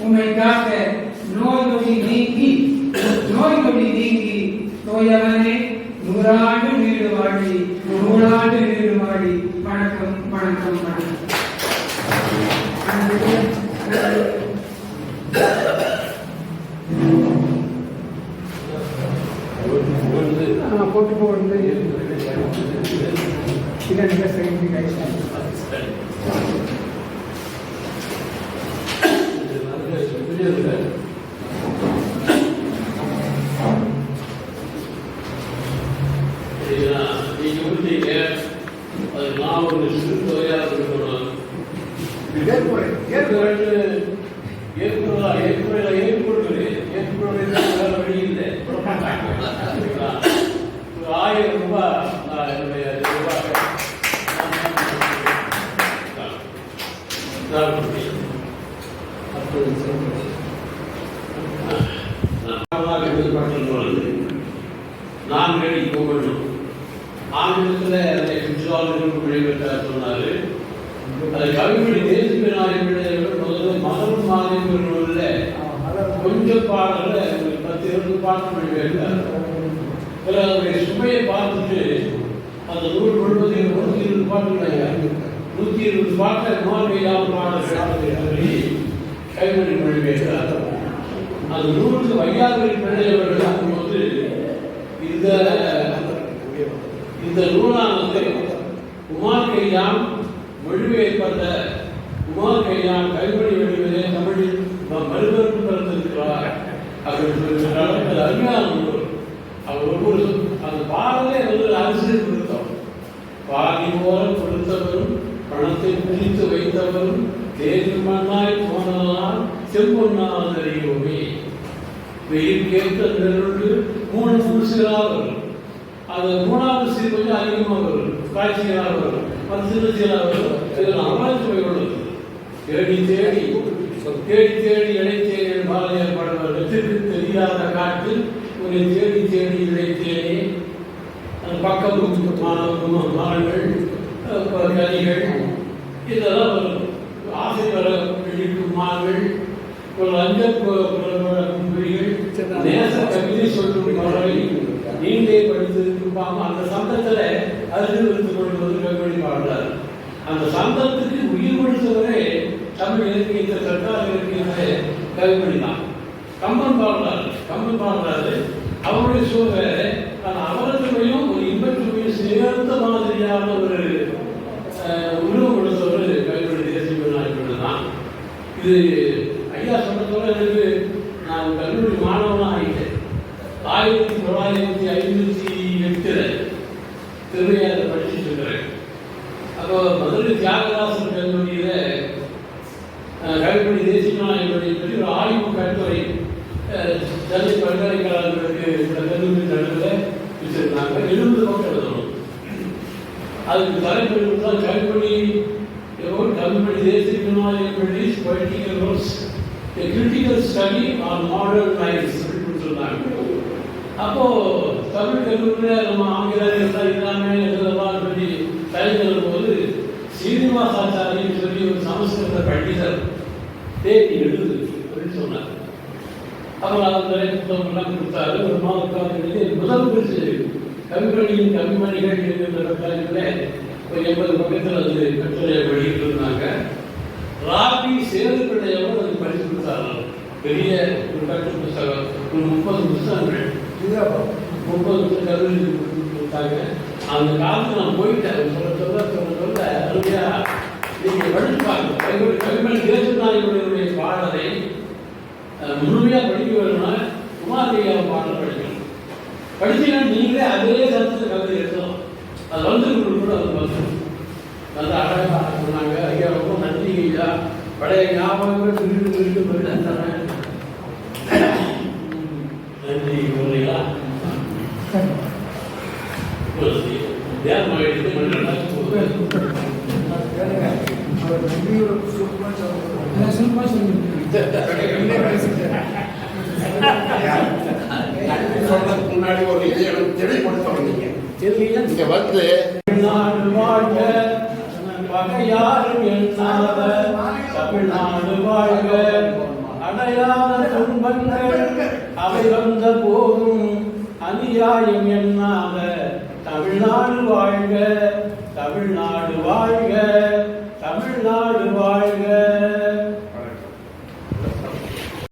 உம்மை நோய் நொடி நீங்கி நோய் நொடி நீங்கி தோயவனே நூறாண்டு வீடு வாடி நூறாண்டு வீடு வாடி வணக்கம் வணக்கம். வணக்கம் போட்டு போகிறது இல்லை நீங்கள் செய்தி நீங்க அது நான் ஒரு சிறு தொகையாக இருக்கணும் ஏற்கனவே ஏற்கனவே ஏற்கனவே ஏற்படுகிறது வேற வழி இல்லை ஆயிரம் ரூபாய் நான் என்னுடைய நான் எழுதப்பட்டுள்ளது நான்கடி ஆங்கிலத்தில் அதை சுற்றுலாளர்கள் மொழிபெற்றார் சொன்னாரு அது கவிமொழி தேசிய நாயகர்கள் முதல்ல மலரும் மாதம் உள்ள கொஞ்சம் பாடல்ல ஒரு பத்து இருபது பாட்டு மொழிபெயர்த்தார் பிறகு சுமையை பார்த்துட்டு அந்த நூல் முழுவதையும் நூற்றி இருபது பாட்டு நூற்றி இருபது பாட்டை நோய்மையால் பாடல் சொல்லி கைவினை கைமொழி மொழிபெயர்த்தார் அந்த நூலுக்கு வையாபுரி பிள்ளை அவர்கள் அப்போது இந்த இந்த நூலானது உமார் கையாம் மொழிபெயர்ப்பட்ட உமார் கையாம் கைவினை வடிவிலே தமிழில் ம- மறுபெரும் பிறந்திருக்கிறார் அப்படின்னு சொல்லி அருமையான நூல். அவர் ஒவ்வொரு அந்த பாடலே வந்து அரசியல் கொடுத்தோம் பாதி போல கொடுத்தவரும் பணத்தை பிரித்து வைத்தவரும் தேதி மண்ணாய் போனதனால் செம்பொன்னால் அறியோமே வெயில் கேட்ட நெருண்டு மூணு புருஷர்களாக வரும் அது மூணாவது சீர் கொஞ்சம் அதிகமாக வரும் காய்ச்சிகளாக வரும் பத்து சிறுசிகளாக வரும் இதில் அமர்ந்து போய் உள்ளது தேடி தேடி தேடி தேடி இழைத்தேன் பாரதியார் பாடுவார் வெற்றிக்கு தெரியாத காட்டில் உன்னை தேடி தேடி இழைத்தேனே அந்த பக்கம் மாணவர்கள் மாணவர்கள் அஹ் கனிகள் இதெல்லாம் வரும் ஆசை வர இழிக்கும் மான்கள் லஞ்ச குறிகள் நேச கவிதை சொல்லும் பறவை நீண்டே படித்திருக்கும் பாம்பு அந்த சந்தத்தில் அருகில் இருந்து கவிதை பாடுறார் அந்த சந்தத்துக்கு உயிர் கொடுத்தவரே தமிழ் இலக்கியத்தை சர்க்கார் இலக்கியத்தை கவிமொழி தான். கம்பன் பாடுறாரு கம்பன் பாடுறாரு. அவருடைய சூழ்நிலை வேற ஆனால் அவரதுமையும் ஒரு இன்பத்துமையும் சேர்ந்த மாதிரியான ஒரு உருவம் கொடுத்தவர் கவிமொழி தேசிய நாயகர்கள் தான். இது ஐயா சொன்னதோட எனக்கு நான் கல்லூரி மாணவனாக ஆகிட்டேன் ஆயிரத்தி தொள்ளாயிரத்தி ஐம்பத்தி எட்டுல திருவையாறு படிச்சுட்டு இருக்கிறேன் அப்போ மதுரை தியாகராசன் கல்லூரியில அஹ், கவிமொழி தேசிய பற்றி ஒரு ஆய்வு கட்டுரை அஹ், சென்னை பல்கலைக்கழகங்களுக்கு இந்த கல்லூரி நடுவில் வச்சிருந்தாங்க எழுபது பக்கம் எழுதணும். அதுக்கு தலைப்பு தான் கல்வெளி கல்வெளி தேசிய விநாயகப்பள்ளி political roles a critical study on modern lives அப்படின்னு சொன்னாங்க அப்போ தமிழ் கல்லூரியில் நம்ம ஆங்கிலேயர் எல்லாமே எழுதலாம் சொல்லி தலைவர் போது சீனிவாசாச்சாரின்னு சொல்லி ஒரு சமஸ்கிருத பண்டிதர் தேதி எழுது அப்படின்னு சொன்னார். அவர் அந்த நிறைய கொடுத்தாரு. ஒரு மாத முதல் பரிசு கவிமணியின் கவிமணிகள் என்கின்ற தலைப்பில் ஒரு எண்பது பக்கத்தில் அது கட்டுரை வெளியிட்டிருந்தாங்க. ராபி சேதுப்பிள்ளையவர் அது பரிசு கொடுத்தாரு பெரிய ஒரு கட்டு புத்தகம் ஒரு முப்பது புத்தகங்கள் முப்பது புத்தகம் கல்லூரி கொடுத்தாங்க. அந்த காலத்துல நான் போயிட்டேன். சொல்ல சொல்ல சொல்ல சொல்ல அருமையா நீங்க படிப்பாங்க. கவிமணி தேசநாயகனுடைய பாடலை அஹ் முழுமையா படிக்க வேணும்னா குமாரியாவை பாடல் படிக்கணும். படிச்சீங்கன்னா நீங்களே அதே சத்தத்தை கவிதை எழுதலாம் அது வந்து உங்களுக்கு கூட அது வந்து நல்ல அழகா சொன்னாங்க. ஐயா ரொம்ப நன்றி ஐயா. பழைய ஞாபகங்கள் திருட்டு போயிட்டு தரேன். நன்றி சொல்றதுக்கு முன்னாடி ஒரு இது எனக்கு தெளிவுபடுத்தணும் நீங்க இங்க வந்து வாழ்க பகையாரும் எண்ணாத தமிழ்நாடு வாழ்க அடையாத துன்பங்கள் அவை வந்த போதும் அநியாயம் எண்ணாத தமிழ்நாடு வாழ்க தமிழ்நாடு வாழ்க தமிழ்நாடு வாழ்க.